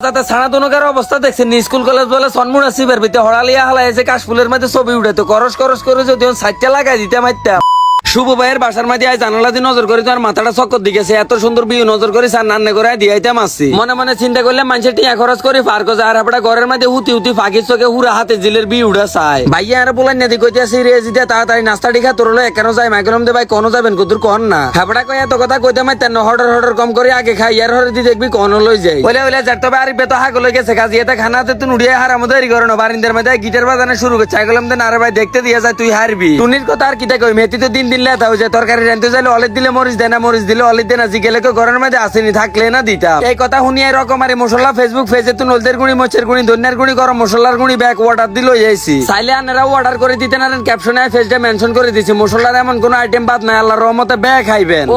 তাতে সানাতনকার অবস্থা দেখছেন স্কুল কলেজ বলে সন্মুন আসিবার ভিতরে হড়ালিয়া হালা এসে কাশফুলের মধ্যে ছবি উঠে তো করস করস করে যদি সাইটটা লাগাই দিতে মারতাম শুভ ভাইয়ের বাসার মাঝে আজ জানালা দিয়ে নজর করে তোমার মাথাটা চক্কর দিকেছে এত সুন্দর বিয়ে নজর করে সার নান্নে করে দিয়াইতাম আসছি। মনে মনে চিন্তা করলে মানুষের টিয়া খরচ করে পার করে আর হাপড়া ঘরের মধ্যে হুতি হুতি ফাঁকি চোখে হুরা হাতে জিলের বিয়ে উড়া চায়। ভাইয়া আর বলেন নাদি কইতে আসি রে জিতে তাড়াতাড়ি নাস্তা টিখা তোর হলো কেন যায়? মাইকলম দে ভাই কোনো যাবেন কুতুর কন না। হাপড়া কই এত কথা কইতে মাই তেন হডর হডর কম করে আগে খাই ইয়ার হরে দি দেখবি কোন লই যায়। বলে বলে যার তবে আরিফ তো হাগ লই গেছে কাজী এটা খানাতে তুই উড়িয়ে হার আমাদের করে না বারিন্দার মধ্যে গিটার বাজানো শুরু করছে আইগলম দে আরে ভাই দেখতে দিয়া যায় তুই হারবি। টুনির কথা আর কিটা কই মেথি তো দিন দিন হয়ে যায় তরকারি দিলে মরিচ দেয় না, মরিচ দিলে ঘরের মধ্যে আসেনি, থাকলে না এই কথা আর মশলা ফেসবুক তুই নলদের গুঁড়ি গুঁড়ি গুঁড়ি, গরম মশলার গুঁড়ি অর্ডার দিল যাইছি চাইলে অর্ডার করে দিতে না ক্যাপশনে মেনশন করে দিছি। মশলার এমন আইটেম বাদ নাই রহমতে ব্যাগ খাইবেন। ও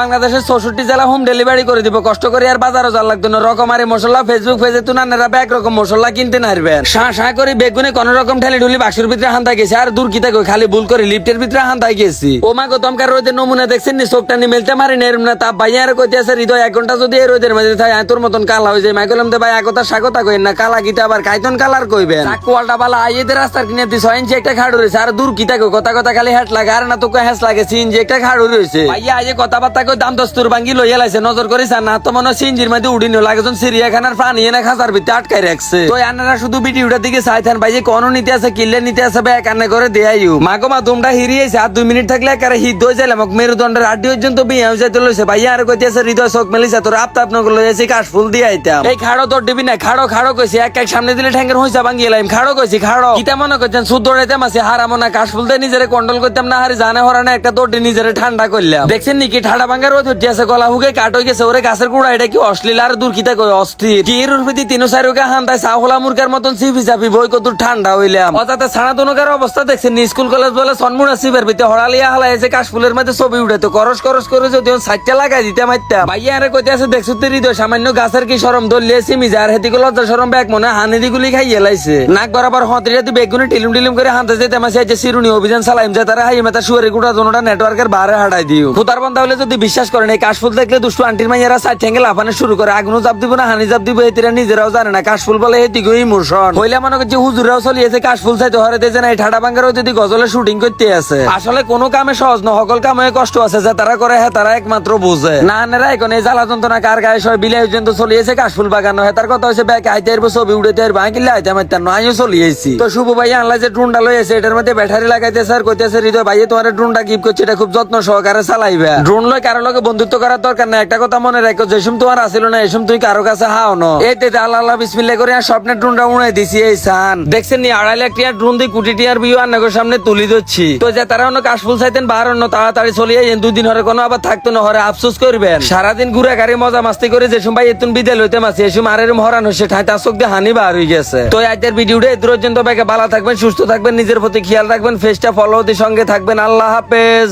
বাংলাদেশের চৌষট্টি জেলা হোম ডেলিভারি করে দিব। কষ্ট করে আর বাজারও যার লাগতো না। রকমারি মশলা ফেসবুক পেজে তুই আনারা ব্যাগ রকম মশলা কিনতে নারবেন শাঁ শাঁ করে বেগুনে কোন রকম ঠেলে ঢুলি বাক্সের ভিতরে হান্তা গেছে, আর দূর কই খালি ভুল করে লিফটের ভিতরে হান্তা গেছি। ও গো তমকার রোদের নমুনা দেখছেন নি? চোখটা নি মেলতে মারি নেরম না। তা ভাইয়া আর কইতে আছে হৃদয় এক ঘণ্টা যদি এই রোদের মধ্যে থাকে তোর মতন কালা হয়ে যায়। মাইকলম দে ভাই একতা স্বাগতা কইন না কালা গীতা আবার কাইতন কালার কইবেন? কোয়ালটা বালা আইয়েদের রাস্তার কিনে দিছ ইঞ্চি একটা খাড়ু রয়েছে আর দূর কিতা কই কথা কথা খালি লাগে আর না তো কই হেস লাগে সিনজি একটা খাড়ু রয়েছে। ভাইয়া আইয়ে কথাবার্তা কই দাম দস্তুর ভাঙ্গি লইয়া লাইছে নজর করিস আর না তো মনে সিনজির মধ্যে উড়িনি লাগে যখন সিরিয়াখানার প্রাণী এনে খাঁচার ভিতরে আটকাই রাখছে। তো আনারা শুধু ভিডিওটার দিকে চাইতেন ভাই যে কোন নিতে আছে কিল্লে নিতে আছে ভাই কান্না করে দেয়াইও। মাগো মা তোমরা হিরিয়েছে আর দুই মিনিট থাকলে একারে হিট হয়ে যাইলাম। মেরুদণ্ডের আড্ডি পর্যন্ত বিয়ে হয়ে যাইতে লইছে। ভাইয়া আর কইতে আছে, হৃদয় চোখ মেলিছে, তোর আপ তাপ নগর লইছে কাশ ফুল দিয়ে আইতাম। এই খাড়ো তোর দিবি না, খাড়ো খাড়ো কইছে, এক এক সামনে দিলে ঠ্যাঙ্গের হইসা ভাঙ্গি এলাম খাড়ো কইছি, খাড়ো। কিতা মনে করছেন, সুদ দৌড়াইতাম আছে হারামো না, কাশ ফুল দিয়ে নিজেরে কন্ট্রোল করতাম, না হারি জানে হরা না, একটা দৌড়ে নিজেরে ঠান্ডা করলাম। দেখছেন নাকি ঠাডা ভাঙ্গার রোদ উঠে আছে গলা হুকে কাট হয়ে গেছে, ওরে গাছের গুড়া এটা কি অশ্লীল আর দূর কিতা কই, অস্থির। কি এর প্রতি তিন চার ওকে হান্দায় সাহলা মুরগার মতন সিপি চাপি, বই কত ঠান্ডা হইলাম। অজাতে ছাড়া দনকার অবস্থা দেখছেন স্কুল কলেজ বলে সন্মুনা সিপের ভিতরে হড়ালিয়া হালা এসে কাশফুলের মধ্যে ছবি তো করস করস করে যদি সাইডটা লাগাই দিতে মারতাম ভাইয়া আরে কইতে আছে, দেখছ তো হৃদয়, সামান্য গাছের কি সরম ধরলে সিমি যার হেতিকে লজ্জা সরম ব্যাগ মনে হানিদি গুলি খাইয়ে লাইছে। নাক বরাবর হতরিয়া তুই বেগুনি টিলিম টিলিম করে হানতে যেতে মাসে যে সিরুনি অভিযান চালাইম যে তারা হাই মেতা শুয়ারে গুড়া দোনোটা নেটওয়ার্কের বারে হাঁটাই দিও। ফুতার বন্ধা হলে যদি বিশ্বাস করেন এই কাশফুল দেখলে দুষ্টু আন্টির মাইয়ারা সাইড ঠেঙ্গে লাফানো শুরু করে, আগুনও চাপ দিব না, হানি চাপ দিব এতিরা নিজেরাও জানে না, কাশফুল বলে হেতিকে ইমোশন। হইলে মনে করছে হুজুরাও চলিয়েছে, কাশফুল চাইতে হরে দেছে না, এই ঠাডা বাঙ্গারও যদি গজলে শুটিং করতে আছে। আসলে কোনো কামে সহজ না সকল কামে কষ্ট আছে যে তারা করে হ্যাঁ তারা একমাত্র বুঝে। না নেরা এখন এই জ্বালা যন্ত্রণা কার গায়ে সব বিলাই পর্যন্ত চলিয়েছে কাশফুল বাগান হয় তার কথা হচ্ছে ব্যাগ আইতে এরবো ছবি উড়েতে এর বাকি লাইতে আমার তার নয়ও চলিয়েছি। তো শুভ ভাই, আনলা যে ড্রোনটা লইছে এটার মধ্যে ব্যাটারি লাগাইতে স্যার কইতেছে, হৃদয় ভাই তোমার ড্রোনটা গিফট করছে, এটা খুব যত্ন সহকারে চালাইবে। ড্রোন লই কারও লগে বন্ধুত্ব করার দরকার না একটা কথা মনে রাখো যেসম তোমার আসিল না, এসম তুই কারও কাছে হাও ন। এই তে আল্লাহ আল্লাহ, বিসমিল্লাহ করে আর স্বপ্নের ড্রোনটা উড়াই দিছি, এই সান। দেখছেন নি আড়াই লাখ টিয়ার ড্রোন দিয়ে কুটি টিয়ার বিউ আন্নাগর সামনে তুলি দিচ্ছি তো যে তারা অন্য কাশফুল চাইতেন বার অন্য তাড়াতাড়ি চলিয়ে যান দুদিন হরে, কোনো আবার থাকতো না, হরে আফসোস করবেন। সারাদিন ঘুরে গাড়ি মজা মাস্তি করে যে সময় এতুন বিদে লইতে মাসি এসম আর এরম হরান হয়েছে ঠাঁই তার চোখ দিয়ে হানি বার হয়ে গেছে। তো আজকের ভিডিওটা এত পর্যন্ত ভালো থাকবেন, সুস্থ থাকবেন, নিজের প্রতি খেয়াল রাখবেন ফেসটা ফলো দিয়ে সঙ্গে থাকবেন। আল্লাহ হাফেজ।